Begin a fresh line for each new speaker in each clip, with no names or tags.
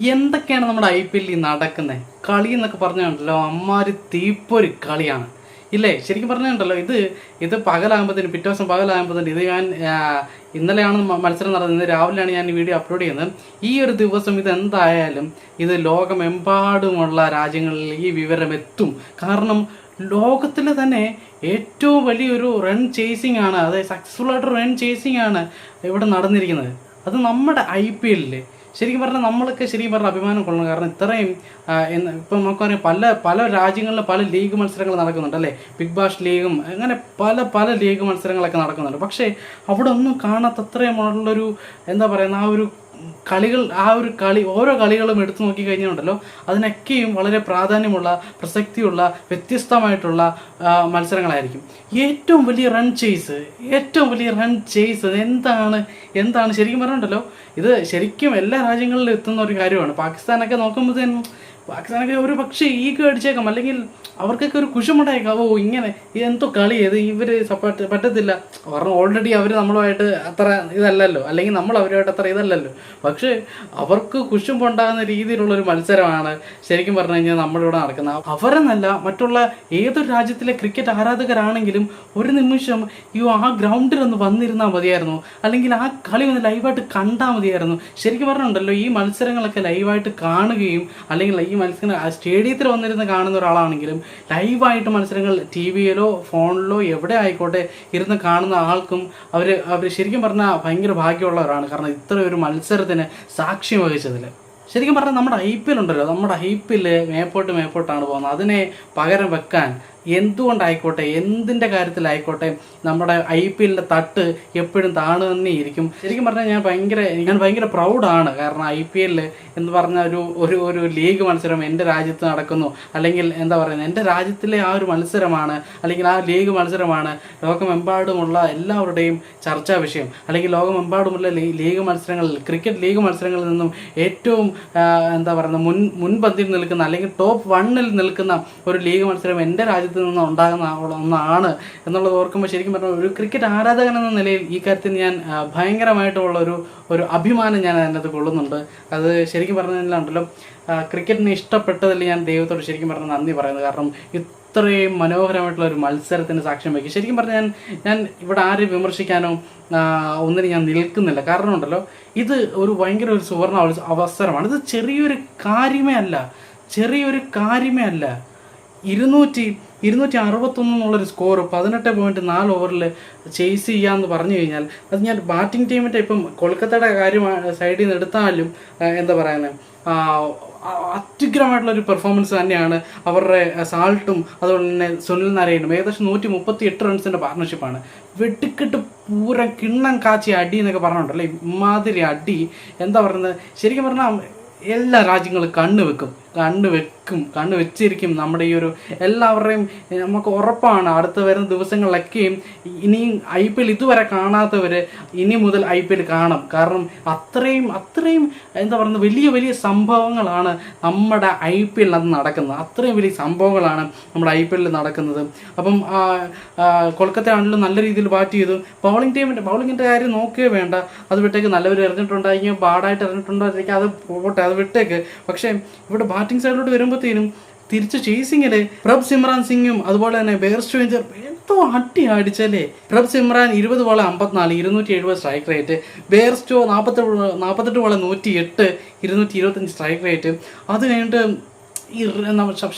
എന്തൊക്കെയാണ് നമ്മുടെ I P എല്ലിൽ നടക്കുന്നത് കളി എന്നൊക്കെ പറഞ്ഞുണ്ടല്ലോ അമ്മാര് തീപ്പൊരു കളിയാണ്. ഇല്ലേ? ശരിക്കും പറഞ്ഞുണ്ടല്ലോ ഇത് ഇത് പകലാകുമ്പോഴത്തേന് പിറ്റേ ദിവസം പകലാകുമ്പോഴത്തേന് ഇത് ഞാൻ ഇന്നലെയാണ് മത്സരം നടന്നത് രാവിലെയാണ് ഞാൻ ഈ വീഡിയോ അപ്ലോഡ് ചെയ്യുന്നത്. ഈ ഒരു ദിവസം ഇത് എന്തായാലും ഇത് ലോകമെമ്പാടുമുള്ള രാജ്യങ്ങളിൽ ഈ വിവരം എത്തും. കാരണം ലോകത്തിലെ തന്നെ ഏറ്റവും വലിയൊരു റൺ ചേസിങ് ആണ് അതായത് സക്സസ്ഫുൾ ആയിട്ട് റൺ ചേസിങ് ആണ് ഇവിടെ നടന്നിരിക്കുന്നത്. അത് നമ്മുടെ ഐ പി എല്ലിൽ ശരിക്കും പറഞ്ഞാൽ നമ്മളൊക്കെ ശരിക്കും പറഞ്ഞാൽ അഭിമാനം കൊള്ളണം. കാരണം ഇത്രയും ഇപ്പം നമുക്കറിയാം പല പല രാജ്യങ്ങളിലും പല ലീഗ് മത്സരങ്ങൾ നടക്കുന്നുണ്ട് അല്ലേ? ബിഗ് ബാഷ് ലീഗും അങ്ങനെ പല പല ലീഗ് മത്സരങ്ങളൊക്കെ നടക്കുന്നുണ്ട്. പക്ഷേ അവിടെ ഒന്നും കാണാത്തത്രയും ഉള്ളൊരു എന്താ പറയുന്ന ആ ഒരു കളികൾ ആ ഒരു കളി ഓരോ കളികളും എടുത്തു നോക്കി കഴിഞ്ഞുണ്ടല്ലോ അതിനൊക്കെയും വളരെ പ്രാധാന്യമുള്ള പ്രസക്തിയുള്ള വ്യത്യസ്തമായിട്ടുള്ള മത്സരങ്ങളായിരിക്കും. ഏറ്റവും വലിയ റൺ ചെയ്സ് ഏറ്റവും വലിയ റൺ ചെയ്സ് എന്താണ് എന്താണ്? ശരിക്കും പറഞ്ഞിട്ടുണ്ടല്ലോ ഇത് ശരിക്കും എല്ലാ രാജ്യങ്ങളിലും എത്തുന്ന ഒരു കാര്യമാണ്. പാകിസ്ഥാനൊക്കെ നോക്കുമ്പോഴത്തേനും പാകിസ്ഥാനൊക്കെ ഒരു പക്ഷേ ഈ അടിച്ചേക്കാം അല്ലെങ്കിൽ അവർക്കൊക്കെ ഒരു കുശമുണ്ടായേക്കാം. ഓ ഇങ്ങനെ. ഇതെന്തോ കളി. ഇത് ഇവർ സപ്പോർട്ട് പറ്റത്തില്ല. കാരണം ഓൾറെഡി അവർ നമ്മളുമായിട്ട് അത്ര ഇതല്ലല്ലോ. അല്ലെങ്കിൽ നമ്മൾ അവരുമായിട്ട് അത്ര ഇതല്ലല്ലോ. പക്ഷേ അവർക്ക് കുശുമ്പുണ്ടാകുന്ന രീതിയിലുള്ള ഒരു മത്സരമാണ് ശരിക്കും പറഞ്ഞു കഴിഞ്ഞാൽ നമ്മളിവിടെ നടക്കുന്നത്. അവരെന്നല്ല മറ്റുള്ള ഏതൊരു രാജ്യത്തിലെ ക്രിക്കറ്റ് ആരാധകരാണെങ്കിലും ഒരു നിമിഷം ഈ ആ ഗ്രൗണ്ടിൽ ഒന്ന് വന്നിരുന്നാൽ മതിയായിരുന്നു. അല്ലെങ്കിൽ ആ കളി ഒന്ന് ലൈവായിട്ട് കണ്ടാൽ മതിയായിരുന്നു. ശരിക്കും പറഞ്ഞിട്ടുണ്ടല്ലോ ഈ മത്സരങ്ങളൊക്കെ ലൈവായിട്ട് കാണുകയും അല്ലെങ്കിൽ ഈ മത്സരങ്ങൾ സ്റ്റേഡിയത്തിൽ വന്നിരുന്ന് കാണുന്ന ഒരാളാണെങ്കിലും ലൈവായിട്ട് മത്സരങ്ങൾ ടി വിയിലോ ഫോണിലോ എവിടെ ആയിക്കോട്ടെ ഇരുന്ന് കാണുന്ന ആൾക്കും അവർ അവർ ശരിക്കും പറഞ്ഞാൽ ഭയങ്കര ഭാഗ്യമുള്ളവരാണ്. കാരണം ഇത്ര ഒരു മത്സരത്തിന് സാക്ഷ്യം വഹിച്ചതിൽ ശരിക്കും പറഞ്ഞാൽ നമ്മുടെ ഐ പി എൽ ഉണ്ടല്ലോ. നമ്മുടെ ഐ പി എൽ മേപ്പോട്ട് മേപ്പോട്ടാണ് പോകുന്നത്. അതിനെ പകരം വെക്കാൻ എന്തുകൊണ്ടായിക്കോട്ടെ എന്തിന്റെ കാര്യത്തിലായിക്കോട്ടെ നമ്മുടെ ഐ പി എല്ലിന്റെ തട്ട് എപ്പോഴും താണു തന്നെ ഇരിക്കും. ശരിക്കും പറഞ്ഞാൽ ഞാൻ ഭയങ്കര ഞാൻ ഭയങ്കര പ്രൗഡാണ്. കാരണം ഐ പി എല്ലിൽ എന്ന് പറഞ്ഞ ഒരു ഒരു ഒരു ലീഗ് മത്സരം എന്റെ രാജ്യത്ത് നടക്കുന്നു. അല്ലെങ്കിൽ എന്താ പറയുന്നത് എന്റെ രാജ്യത്തിലെ ആ ഒരു മത്സരമാണ് അല്ലെങ്കിൽ ആ ലീഗ് മത്സരമാണ് ലോകമെമ്പാടുമുള്ള എല്ലാവരുടെയും ചർച്ചാ വിഷയം. അല്ലെങ്കിൽ ലോകമെമ്പാടുമുള്ള ലീഗ് മത്സരങ്ങളിൽ ക്രിക്കറ്റ് ലീഗ് മത്സരങ്ങളിൽ നിന്നും ഏറ്റവും എന്താ പറയുന്നത് മുൻ മുൻപന്തിയിൽ നിൽക്കുന്ന അല്ലെങ്കിൽ ടോപ്പ് വണ്ണിൽ നിൽക്കുന്ന ഒരു ലീഗ് മത്സരം എന്റെ രാജ്യത്ത് നിന്ന് ഉണ്ടാകുന്ന ഒന്നാണ് എന്നുള്ളത് ഓർക്കുമ്പോൾ ശരിക്കും പറഞ്ഞാൽ ഒരു ക്രിക്കറ്റ് ആരാധകൻ എന്ന നിലയിൽ ഈ കാര്യത്തിൽ ഞാൻ ഭയങ്കരമായിട്ടുള്ള ഒരു ഒരു അഭിമാനം ഞാൻ അതിനകത്ത് കൊള്ളുന്നുണ്ട്. അത് ശരിക്കും പറഞ്ഞതിലുണ്ടല്ലോ ക്രിക്കറ്റിനെ ഇഷ്ടപ്പെട്ടതിൽ ഞാൻ ദൈവത്തോട് ശരിക്കും പറഞ്ഞ നന്ദി പറയുന്നത് കാരണം ഇത്രയും മനോഹരമായിട്ടുള്ള ഒരു മത്സരത്തിന് സാക്ഷ്യം വയ്ക്കും ശരിക്കും പറഞ്ഞാൽ ഞാൻ ഞാൻ ഇവിടെ ആരെയും വിമർശിക്കാനോ ഒന്നിനും ഞാൻ നിൽക്കുന്നില്ല. കാരണം ഉണ്ടല്ലോ ഇത് ഒരു ഭയങ്കര ഒരു സുവർണ അവസരമാണ്. ഇത് ചെറിയൊരു കാര്യമേ അല്ല. ചെറിയൊരു കാര്യമേ അല്ല. ഇരുന്നൂറ്റി ഇരുന്നൂറ്റി അറുപത്തൊന്ന് എന്നുള്ളൊരു സ്കോർ പതിനെട്ട് പോയിന്റ് നാല് ഓവറിൽ ചേസ് ചെയ്യാമെന്ന് പറഞ്ഞു കഴിഞ്ഞാൽ അത് ഞാൻ ബാറ്റിംഗ് ടീമിന്റെ ഇപ്പം കൊൽക്കത്തയുടെ കാര്യം സൈഡിൽ നിന്ന് എടുത്താലും എന്താ പറയുന്നത് അത്യുഗ്രമായിട്ടുള്ള ഒരു പെർഫോമൻസ് തന്നെയാണ് അവരുടെ സാൾട്ടും അതുപോലെ തന്നെ സുനിൽ നാരായണും. ഏകദേശം നൂറ്റി മുപ്പത്തി എട്ട് റൺസിന്റെ പാർട്ണർഷിപ്പാണ് വെട്ടിക്കെട്ട് പൂരം കിണ്ണം കാച്ചി അടി എന്നൊക്കെ പറഞ്ഞിട്ടുണ്ടല്ലേ ഇമാതിരി അടി. എന്താ പറയുന്നത്? ശരിക്കും പറഞ്ഞാൽ എല്ലാ രാജ്യങ്ങളും കണ്ണു വെക്കും കണ്ണ് വെക്കും കണ്ടു വെച്ചിരിക്കും നമ്മുടെ ഈ ഒരു എല്ലാവരുടെയും നമുക്ക് ഉറപ്പാണ് അടുത്ത വരുന്ന ദിവസങ്ങളിലൊക്കെയും ഇനിയും ഐ പി എൽ ഇതുവരെ കാണാത്തവർ ഇനി മുതൽ ഐ പി എൽ കാണും. കാരണം അത്രയും അത്രയും എന്താ പറയുന്നത് വലിയ വലിയ സംഭവങ്ങളാണ് നമ്മുടെ ഐ പി എല്ലിൽ അത് നടക്കുന്നത്. അത്രയും വലിയ സംഭവങ്ങളാണ് നമ്മുടെ ഐ പി എല്ലിൽ നടക്കുന്നത്. അപ്പം കൊൽക്കത്ത ആണെങ്കിലും നല്ല രീതിയിൽ ബാറ്റ് ചെയ്തു. ബൗളിംഗ് ടീമിന്റെ ബൗളിങ്ങിന്റെ കാര്യം നോക്കുകയോ വേണ്ട. അത് വിട്ടേക്ക് നല്ലവർ എറിഞ്ഞിട്ടുണ്ടായിരിക്കും ബാഡായിട്ട് എറിഞ്ഞിട്ടുണ്ടായിരിക്കും അത് പോട്ടെ അത് വിട്ടേക്ക്. പക്ഷേ ഇവിടെ ബാറ്റിംഗ് സൈഡിലോട്ട് വരുമ്പോഴത്തേനും തിരിച്ച് ചേസിങ്ങിൽ പ്രഭ് സിമ്രാൻ സിംഗും അതുപോലെ തന്നെ ബെയർ സ്ട്രേഞ്ചർ എന്തോ അട്ടി അടിച്ചല്ലേ? പ്രഭ് സിമ്രാൻ ഇരുപത് വള അമ്പത്തിനാല് ഇരുന്നൂറ്റി എഴുപത് സ്ട്രൈക്ക് റേറ്റ് ബെയർ സ്റ്റോ നാൽപ്പത്തെട്ട് നാൽപ്പത്തെട്ട് വള നൂറ്റി എട്ട് ഇരുന്നൂറ്റി ഇരുപത്തഞ്ച് സ്ട്രൈക്ക് റേറ്റ് അത് കഴിഞ്ഞിട്ട് ഈ റി- നമ്മ- ശ-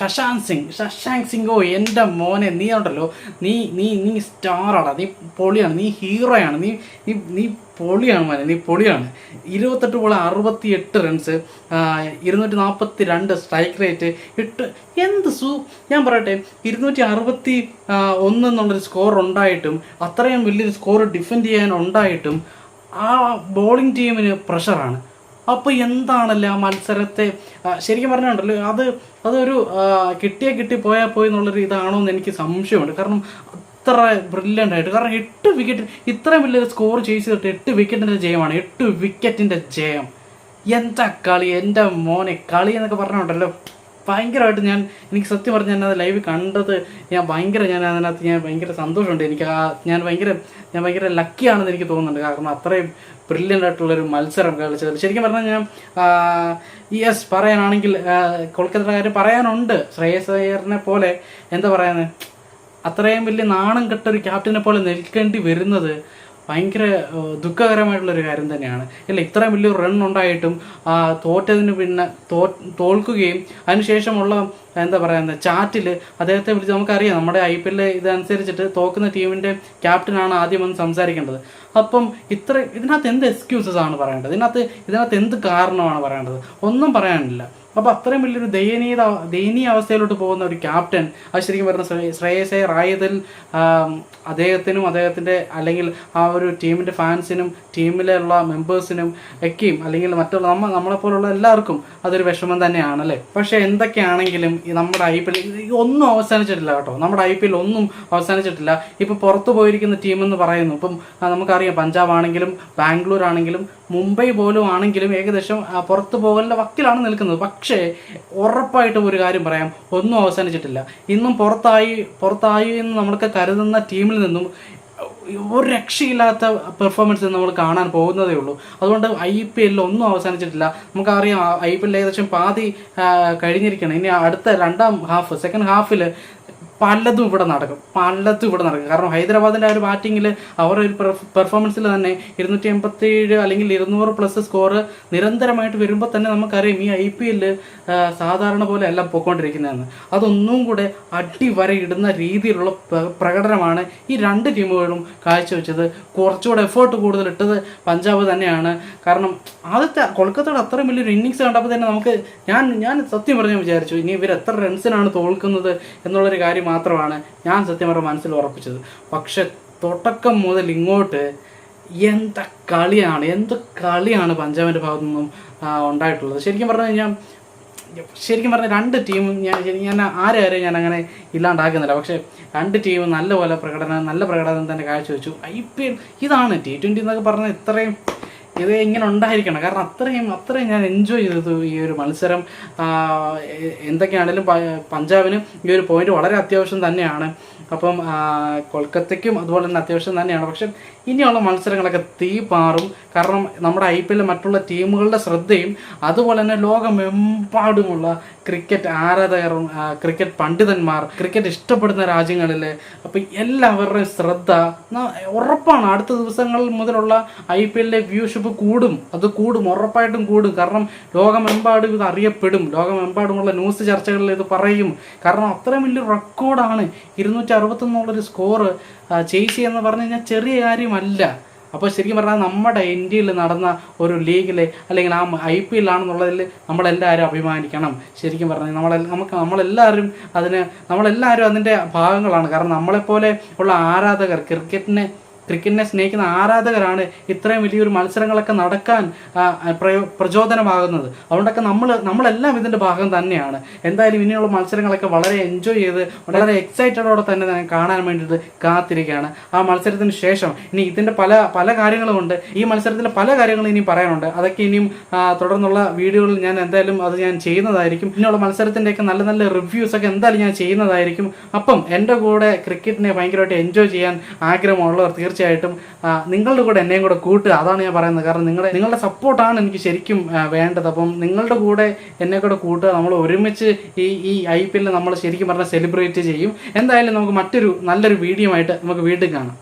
സിംഗ്. ശശാങ്ക് സിംഗ് ഓ എന്റെ മോനെ നീ ഉണ്ടല്ലോ. നീ നീ നീ സ്റ്റാറാണ് നീ പൊളിയാണ്. നീ ഹീറോയാണ്. നീ നീ നീ പൊളിയാണ് മോനെ. നീ പൊളിയാണ്. ഇരുപത്തെട്ട് ബോൾ അറുപത്തി എട്ട് റൺസ് ഇരുന്നൂറ്റി നാൽപ്പത്തി രണ്ട് സ്ട്രൈക്ക് റേറ്റ് എട്ട് എന്ത് സു ഞാൻ പറയട്ടെ ഇരുന്നൂറ്റി അറുപത്തി ഒന്ന് എന്നുള്ളൊരു സ്കോർ ഉണ്ടായിട്ടും അത്രയും വലിയൊരു സ്കോർ ഡിഫെൻഡ് ചെയ്യാൻ ഉണ്ടായിട്ടും ആ ബോളിംഗ് ടീമിന് പ്രഷറാണ്. അപ്പോൾ എന്താണല്ലേ ആ മത്സരത്തെ ശരിക്കും പറഞ്ഞുണ്ടല്ലോ അത് അതൊരു കിട്ടിയ കിട്ടി പോയാൽ പോയി എന്നുള്ളൊരു ഇതാണോ എന്ന് എനിക്ക് സംശയമുണ്ട്. കാരണം അത്ര ബ്രില്യന്റ് ആയിട്ട് കാരണം എട്ട് വിക്കറ്റ് ഇത്രയും വലിയൊരു സ്കോർ ചെയ്തിട്ട് എട്ട് വിക്കറ്റിന്റെ ജയമാണ് എട്ട് വിക്കറ്റിന്റെ ജയം. എന്താ കളി? എന്റെ മോനെ കളി എന്നൊക്കെ പറഞ്ഞുണ്ടല്ലോ. ഭയങ്കരമായിട്ട് ഞാൻ എനിക്ക് സത്യം പറഞ്ഞ് ഞാൻ അത് ലൈവ് കണ്ടത് ഞാൻ ഭയങ്കര ഞാൻ അതിനകത്ത് ഞാൻ ഭയങ്കര സന്തോഷമുണ്ട്. എനിക്ക് ആ ഞാൻ ഭയങ്കര ഞാൻ ഭയങ്കര ലക്കിയാണെന്ന് എനിക്ക് തോന്നുന്നുണ്ട്. കാരണം അത്രയും ബ്രില്യന്റ് ആയിട്ടുള്ളൊരു മത്സരം കളിച്ചത്. ശരിക്കും പറഞ്ഞാൽ ഞാൻ യെസ് പറയാനാണെങ്കിൽ കൊൽക്കത്തയുടെ കാര്യം പറയാനുണ്ട്. ശ്രേയസ് അയ്യറിനെ പോലെ എന്താ പറയുന്നത് അത്രയും വലിയ നാണം കെട്ടൊരു ക്യാപ്റ്റനെ പോലെ നിൽക്കേണ്ടി വരുന്നത് ഭയങ്കര ദുഃഖകരമായിട്ടുള്ളൊരു കാര്യം തന്നെയാണ്. അല്ല? ഇത്രയും വലിയൊരു റൺ ഉണ്ടായിട്ടും ആ, തോറ്റതിന് പിന്നെ തോ തോൽക്കുകയും അതിനുശേഷമുള്ള എന്താ പറയുക ചാറ്റിൽ അദ്ദേഹത്തെ വിളിച്ച് നമുക്കറിയാം. നമ്മുടെ ഐ പി എല്ലിൽ ഇതനുസരിച്ചിട്ട് തോക്കുന്ന ടീമിന്റെ ക്യാപ്റ്റനാണ് ആദ്യം ഒന്ന് സംസാരിക്കേണ്ടത്. അപ്പം ഇത്ര ഇതിനകത്ത് എന്ത് എക്സ്ക്യൂസസ് ആണ് പറയേണ്ടത്? ഇതിനകത്ത് ഇതിനകത്ത് എന്ത് കാരണമാണ് പറയേണ്ടത്? ഒന്നും പറയാനില്ല. അപ്പോൾ അത്രയും വലിയൊരു ദയനീയത ദയനീയ അവസ്ഥയിലോട്ട് പോകുന്ന ഒരു ക്യാപ്റ്റൻ അത് ശരിക്കും പറഞ്ഞ ശ്രേ- ശ്രേയസെ റായതിൽ അദ്ദേഹത്തിനും അദ്ദേഹത്തിന്റെ അല്ലെങ്കിൽ ആ ഒരു ടീമിന്റെ ഫാൻസിനും ടീമിലുള്ള മെമ്പേഴ്സിനും ഒക്കെയും അല്ലെങ്കിൽ മറ്റുള്ള നമ്മ നമ്മളെപ്പോലുള്ള എല്ലാവർക്കും അതൊരു വിഷമം തന്നെയാണ് അല്ലേ? പക്ഷേ എന്തൊക്കെയാണെങ്കിലും നമ്മുടെ ഐ പി എൽ ഒന്നും അവസാനിച്ചിട്ടില്ല കേട്ടോ. നമ്മുടെ ഐ പി എൽ ഒന്നും അവസാനിച്ചിട്ടില്ല. ഇപ്പോൾ പുറത്തു പോയിരിക്കുന്ന ടീമെന്ന് പറയുന്നു. ഇപ്പം ആ, നമുക്കറിയാം പഞ്ചാബ് ആണെങ്കിലും ബാംഗ്ലൂർ ആണെങ്കിലും മുംബൈ പോലും ആണെങ്കിലും ഏകദേശം പുറത്തു പോകലിന്റെ വക്കിലാണ് നിൽക്കുന്നത്. പക്ഷേ ഉറപ്പായിട്ടും ഒരു കാര്യം പറയാം ഒന്നും അവസാനിച്ചിട്ടില്ല. ഇന്നും പുറത്തായി പുറത്തായി എന്ന് നമ്മൾക്ക് കരുതുന്ന ടീമിൽ നിന്നും ഒരു രക്ഷയില്ലാത്ത പെർഫോമൻസ് നമ്മൾ കാണാൻ പോകുന്നതേ ഉള്ളൂ. അതുകൊണ്ട് ഐ പി എല്ലിൽ ഒന്നും അവസാനിച്ചിട്ടില്ല. നമുക്കറിയാം ഐ പി എല്ലിൽ ഏകദേശം പാതി കഴിഞ്ഞിരിക്കണം ഇനി അടുത്ത രണ്ടാം ഹാഫ് സെക്കൻഡ് ഹാഫിൽ പലതും ഇവിടെ നടക്കും. പലതും ഇവിടെ നടക്കും. കാരണം ഹൈദരാബാദിന്റെ ആ ഒരു ബാറ്റിങ്ങിൽ അവരുടെ ഒരു പെർഫോമൻസിൽ തന്നെ ഇരുന്നൂറ്റി എൺപത്തി ഏഴ് അല്ലെങ്കിൽ ഇരുന്നൂറ് പ്ലസ് സ്കോർ നിരന്തരമായിട്ട് വരുമ്പോൾ തന്നെ നമുക്കറിയാം ഈ ഐ പി എല്ലിൽ സാധാരണ പോലെ അല്ല പോയിക്കൊണ്ടിരിക്കുന്നതെന്ന് അതൊന്നും കൂടെ അടിവര ഇടുന്ന രീതിയിലുള്ള പ്രകടനമാണ് ഈ രണ്ട് ടീമുകളും കാഴ്ചവെച്ചത്. കുറച്ചുകൂടെ എഫേർട്ട് കൂടുതൽ ഇട്ടത് പഞ്ചാബ് തന്നെയാണ്. കാരണം ആദ്യത്തെ കൊൽക്കത്തയുടെ അത്രയും വലിയൊരു ഇന്നിങ്സ് കണ്ടപ്പോൾ തന്നെ നമുക്ക് ഞാൻ ഞാൻ സത്യം പറഞ്ഞാൽ വിചാരിച്ചു ഇനി ഇവർ എത്ര റൺസിനാണ് തോൽക്കുന്നത് എന്നുള്ളൊരു കാര്യം മാത്രമാണ് ഞാൻ സത്യം പറഞ്ഞ മനസ്സിൽ ഉറപ്പിച്ചത്. പക്ഷെ തുടക്കം മുതൽ ഇങ്ങോട്ട് എന്ത കളിയാണ് എന്ത് കളിയാണ് പഞ്ചാബിന്റെ ഭാഗത്തു നിന്നും ഉണ്ടായിട്ടുള്ളത്? ശരിക്കും പറഞ്ഞു കഴിഞ്ഞാൽ ശരിക്കും പറഞ്ഞാൽ രണ്ട് ടീമും ഞാൻ ഞാൻ ആരെയും ഞാൻ അങ്ങനെ ഇല്ലാണ്ടാക്കുന്നില്ല. പക്ഷേ രണ്ട് ടീമും നല്ലപോലെ പ്രകടനം നല്ല പ്രകടനം തന്നെ കാഴ്ചവെച്ചു. ഐ പി എൽ ഇതാണ് ടി ട്വന്റി എന്നൊക്കെ പറഞ്ഞാൽ ഇത്രയും ഇത് ഇങ്ങനെ ഉണ്ടായിരിക്കണം. കാരണം അത്രയും അത്രയും ഞാൻ എൻജോയ് ചെയ്തത് ഈ ഒരു മത്സരം. എന്തൊക്കെയാണേലും പഞ്ചാബിന് ഈ ഒരു പോയിന്റ് വളരെ അത്യാവശ്യം തന്നെയാണ്. അപ്പം കൊൽക്കത്തയ്ക്കും അതുപോലെ തന്നെ അത്യാവശ്യം തന്നെയാണ്. പക്ഷെ ഇനിയുള്ള മത്സരങ്ങളൊക്കെ തീ പാറും. കാരണം നമ്മുടെ ഐ പി എല്ലിൽ മറ്റുള്ള ടീമുകളുടെ ശ്രദ്ധയും അതുപോലെ തന്നെ ലോകമെമ്പാടുമുള്ള ക്രിക്കറ്റ് ആരാധകരും ക്രിക്കറ്റ് പണ്ഡിതന്മാർ ക്രിക്കറ്റ് ഇഷ്ടപ്പെടുന്ന രാജ്യങ്ങളിൽ അപ്പം എല്ലാവരുടെയും ശ്രദ്ധ ഉറപ്പാണ്. അടുത്ത ദിവസങ്ങളിൽ മുതലുള്ള ഐ പി എല്ലിലെ വ്യൂഷിപ്പ് കൂടും. അത് കൂടും ഉറപ്പായിട്ടും കൂടും. കാരണം ലോകമെമ്പാടും ഇത് അറിയപ്പെടും. ലോകമെമ്പാടുമുള്ള ന്യൂസ് ചർച്ചകളിൽ ഇത് പറയും. കാരണം അത്രയും വലിയ റെക്കോർഡാണ്. ഇരുന്നൂറ്റി അറുപത്തൊന്നുള്ളൊരു സ്കോറ് ചേച്ചി എന്ന് പറഞ്ഞു കഴിഞ്ഞാൽ ചെറിയ കാര്യമല്ല. അപ്പോൾ ശരിക്കും പറഞ്ഞാൽ നമ്മുടെ ഇന്ത്യയിൽ നടന്ന ഒരു ലീഗിൽ അല്ലെങ്കിൽ ആ ഐ പി എല്ലാണെന്നുള്ളതിൽ നമ്മളെല്ലാവരും അഭിമാനിക്കണം. ശരിക്കും പറഞ്ഞാൽ നമ്മളെ നമുക്ക് നമ്മളെല്ലാവരും അതിന് നമ്മളെല്ലാവരും അതിന്റെ ഭാഗങ്ങളാണ്. കാരണം നമ്മളെപ്പോലെ ഉള്ള ആരാധകർ ക്രിക്കറ്റിനെ ക്രിക്കറ്റിനെ സ്നേഹിക്കുന്ന ആരാധകരാണ് ഇത്രയും വലിയൊരു മത്സരങ്ങളൊക്കെ നടക്കാൻ പ്രചോദനമാകുന്നത്. അതുകൊണ്ടൊക്കെ നമ്മൾ നമ്മളെല്ലാം ഇതിന്റെ ഭാഗം തന്നെയാണ്. എന്തായാലും ഇനിയുള്ള മത്സരങ്ങളൊക്കെ വളരെ എൻജോയ് ചെയ്ത് വളരെ എക്സൈറ്റഡോടെ തന്നെ കാണാൻ വേണ്ടിയിട്ട് കാത്തിരിക്കുകയാണ്. ആ മത്സരത്തിന് ശേഷം ഇനി ഇതിന്റെ പല പല കാര്യങ്ങളുമുണ്ട്. ഈ മത്സരത്തിന്റെ പല കാര്യങ്ങളും ഇനിയും പറയാനുണ്ട്. അതൊക്കെ ഇനിയും തുടർന്നുള്ള വീഡിയോകളിൽ ഞാൻ എന്തായാലും അത് ഞാൻ ചെയ്യുന്നതായിരിക്കും. ഇനിയുള്ള മത്സരത്തിന്റെയൊക്കെ നല്ല നല്ല റിവ്യൂസ് ഒക്കെ എന്തായാലും ഞാൻ ചെയ്യുന്നതായിരിക്കും. അപ്പം എന്റെ കൂടെ ക്രിക്കറ്റിനെ ഭയങ്കരമായിട്ട് എൻജോയ് ചെയ്യാൻ ആഗ്രഹമുള്ളവർ തീർച്ചയായിട്ടും നിങ്ങളുടെ കൂടെ എന്നെയും കൂടെ കൂട്ടുക. അതാണ് ഞാൻ പറയുന്നത്. കാരണം നിങ്ങളുടെ നിങ്ങളുടെ സപ്പോർട്ടാണ് എനിക്ക് ശരിക്കും വേണ്ടത്. അപ്പം നിങ്ങളുടെ കൂടെ എന്നെ കൂടെ കൂട്ടുക നമ്മൾ ഒരുമിച്ച് ഈ ഈ ഐ പി എല്ലിൽ നമ്മൾ ശരിക്കും പറഞ്ഞാൽ സെലിബ്രേറ്റ് ചെയ്യും. എന്തായാലും നമുക്ക് മറ്റൊരു നല്ലൊരു വീഡിയോ ആയിട്ട് നമുക്ക് വീണ്ടും കാണാം.